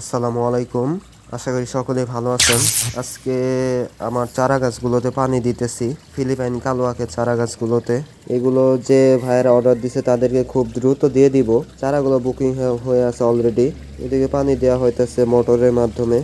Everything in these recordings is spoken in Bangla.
আসসালামু আলাইকুম। আশা করি সকলে ভালো আছেন। আজকে আমার চারা গাছগুলোতে পানি দিতেছি, ফিলিপাইন কালো আখের চারা গাছগুলোতে। এগুলো যে ভাইয়েরা অর্ডার দিছে তাদেরকে খুব দ্রুত দিয়ে দিব। চারাগুলো বুকিং হয়ে আছে অলরেডি এদিকে পানি দেওয়া হইতেছে মোটরের মাধ্যমে।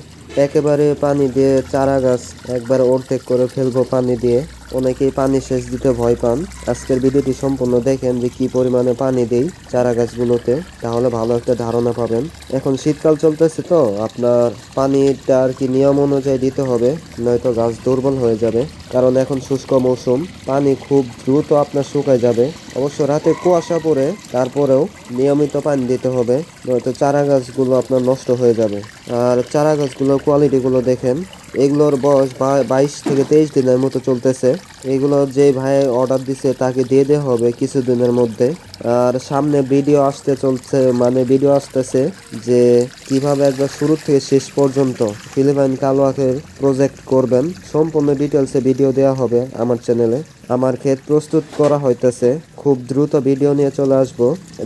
একেবারে পানি দিয়ে চারা গাছ একবার অর্ধেক করে ফেলব পানি দিয়ে। অনেকেই পানি সেচ দিতে ভয় পান। আজকের ভিডিওটি সম্পূর্ণ দেখেন যে কি পরিমাণে পানি দেই চারা গাছগুলোতে, তাহলে ভালো একটা ধারণা পাবেন। এখন শীতকাল চলতেছে তো, আপনার পানিটা আর কি নিয়ম অনুযায়ী দিতে হবে, নয়তো গাছ দুর্বল হয়ে যাবে। কারণ এখন শুষ্ক মৌসুম, পানি খুব দ্রুত আপনার শুকায় যাবে। অবশ্য রাতে কুয়াশা পড়ে, তারপরেও নিয়মিত পানি দিতে হবে, নয়তো চারা গাছগুলো আপনার নষ্ট হয়ে যাবে। আর চারা গাছগুলোর কোয়ালিটিগুলো দেখেন এগুলোর বয়স বাইশ থেকে তেইশ দিনের মতো চলতেছে। এগুলো যে ভাই অর্ডার দিছে তাকে দিয়ে দেওয়া হবে কিছুদিনের মধ্যে। আর সামনে ভিডিও আসতে চলছে মানে ভিডিও আসতেছে যে কীভাবে একবার শুরু থেকে শেষ পর্যন্ত ফিলিপাইন কালো আখের প্রজেক্ট করবেন। সম্পূর্ণ ডিটেলসে ভিডিও দেওয়া হবে আমার চ্যানেলে আমার ক্ষেত প্রস্তুত করা হইতেছে। খুব দ্রুত ভিডিও নিয়ে চলে আসব।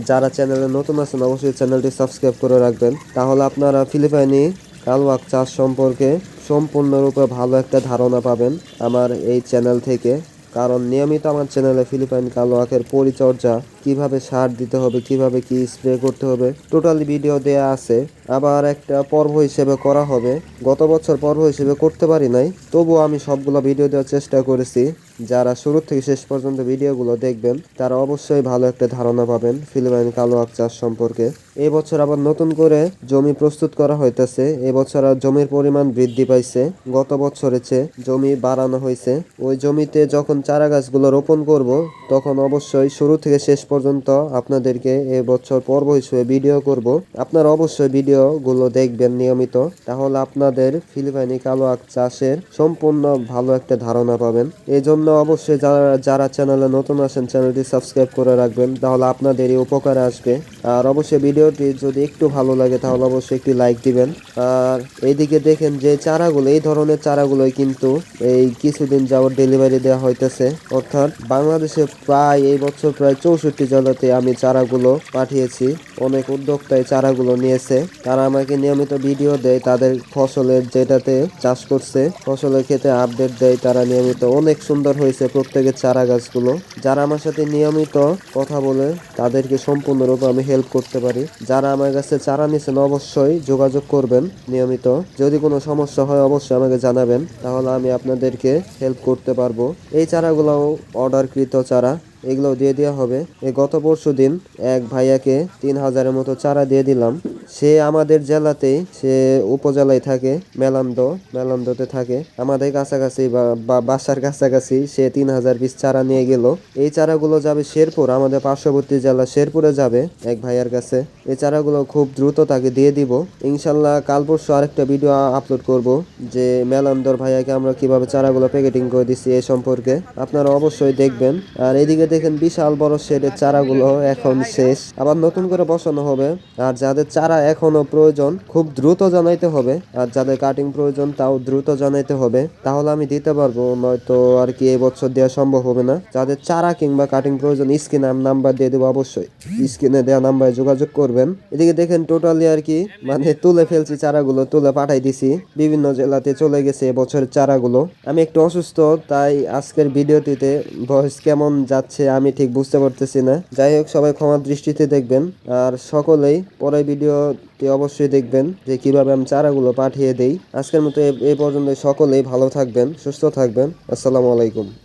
যারা চ্যানেলে নতুন আছেন, অবশ্যই চ্যানেলটি সাবস্ক্রাইব করে রাখবেন। তাহলে আপনারা ফিলিপাইনি কালওয়াক চাষ সম্পর্কে সম্পূর্ণরূপে ভালো একটা ধারণা পাবেন আমার এই চ্যানেল থেকে। কারণ নিয়মিত আমার চ্যানেলে ফিলিপাইন কালোয়াকের পরিচর্যা, কীভাবে সার দিতে হবে, কীভাবে কি স্প্রে করতে হবে, টোটালি ভিডিও দেয়া আছে। আবার একটা পর্ব হিসেবে করা হবে। গত বছর পর্ব হিসেবে করতে পারি নাই, তবুও আমি সবগুলো ভিডিও দেওয়ার চেষ্টা করেছি। যারা শুরু থেকে শেষ পর্যন্ত ভিডিওগুলো দেখবেন, তারা অবশ্যই ভালো একটা ধারণা পাবেন ফিলিপাইন কালো আখ চাষ সম্পর্কে। এই বছর আবার নতুন করে জমি প্রস্তুত করা হইতেছে। এবছর জমির পরিমাণ বৃদ্ধি পাইছে। গত বছরের চেয়ে জমি বাড়ানো হয়েছে ওই জমিতে যখন চারা গাছগুলো রোপণ করব, তখন অবশ্যই শুরু থেকে শেষ পর্যন্ত আপনাদেরকে এবছর পর্ব হিসেবে ভিডিও করব। আপনারা অবশ্যই ভিডিওগুলো দেখবেন নিয়মিত। তাহলে আপনাদের ফিলিপাইনি কালো আখ চাষের সম্পূর্ণ ভালো একটা ধারণা পাবেন। এই জন্য অবশ্যই যারা যারা চ্যানেলে নতুন আসেন চ্যানেলটি সাবস্ক্রাইব করে রাখবেন, তাহলে আপনাদেরই উপকারে আসবে। আর অবশ্যই ভিডিওটি যদি একটু ভালো লাগে, তাহলে অবশ্যই একটি লাইক দিবেন। আর এইদিকে দেখেন যে চারাগুলো, এই ধরনের চারাগুলোই কিন্তু এই কিছুদিন যাওয়ার ডেলিভারি দেওয়া হইতেছে। অর্থাৎ বাংলাদেশে প্রায় এই বছর প্রায় চৌষট্টি জেলাতে আমি চারাগুলো পাঠিয়েছি। অনেক উদ্যোক্তাই চারাগুলো নিয়েছে। তারা আমাকে নিয়মিত ভিডিও দেয়, তাদের ফসলের যেটাতে চাষ করছে, ফসলের ক্ষেত্রে আপডেট দেয়, তারা নিয়মিত অনেক সুন্দর হয়েছে প্রত্যেকের চারা গাছগুলো। যারা আমার সাথে নিয়মিত কথা বলে, তাদেরকে সম্পূর্ণরূপে আমি হেল্প করতে পারি। যারা আমার কাছে চারা নিয়েছেন, অবশ্যই যোগাযোগ করবেন নিয়মিত। যদি কোনো সমস্যা হয়, অবশ্যই আমাকে জানাবেন। তাহলে আমি আপনাদেরকে হেল্প করতে পারব। এই চারাগুলোও অর্ডারকৃত চারা। এগুলো দিয়ে দেওয়া হবে। এই গত পরশু দিন এক ভাইয়াকে তিন হাজারের মতো চারা দিয়ে দিলাম। সে আমাদের জেলাতেই, সে উপজেলায় থাকে, মেলান্দ, মেলান্দতে থাকে। আমাদের কাছাকাছি বা বাসার কাছাকাছি সে তিন হাজার পিস চারা নিয়ে গেল। এই চারাগুলো যাবে শেরপুর, আমাদের পার্শ্ববর্তী জেলা শেরপুরে যাবে এক ভাইয়ার কাছে। এই চারাগুলো খুব দ্রুত তাকে দিয়ে দিব। ইনশাল্লাহ কাল পরশু আরেকটা ভিডিও আপলোড করব যে মেলান্দর ভাইয়াকে আমরা কীভাবে চারাগুলো প্যাকেটিং করে দিচ্ছি এ সম্পর্কে। আপনারা অবশ্যই দেখবেন। আর এদিকে দেখেন বিশাল বড় শেডের চারাগুলো এখন শেষ। আবার নতুন করে বসানো হবে। আর যাদের চারা এখনও প্রয়োজন, খুব দ্রুত জানাইতে হবে। আর যাদের কাটিং প্রয়োজন, তাও দ্রুত জানাইতে হবে। তাহলে আমি দিতে পারব, নয়তো আর কি এই বছর দেওয়া সম্ভব হবে না। যাদের চারা কিংবা কাটিং প্রয়োজন, স্ক্রিনে আমি নাম্বার দিয়ে দেবো অবশ্যই। স্ক্রিনে দেওয়া নাম্বারে যোগাযোগ করবেন। এদিকে দেখেন টোটালি আর কি মানে তুলে ফেলছি চারাগুলো, তুলে পাঠাই দিছি। বিভিন্ন জেলাতে চলে গেছে এবছরের চারাগুলো। আমি একটু অসুস্থ, তাই আজকের ভিডিওটিতে ভয়েস কেমন যাচ্ছে আমি ঠিক বুঝতে পারতেছি না। যাই হোক, সবাই ক্ষমার দৃষ্টিতে দেখবেন। আর সকলেই পরে ভিডিওটি অবশ্যই দেখবেন যে কীভাবে আমি চারাগুলো পাঠিয়ে দেই। আজকের মতো এ- পর্যন্ত সকলেই ভালো থাকবেন, সুস্থ থাকবেন। আসসালামু আলাইকুম।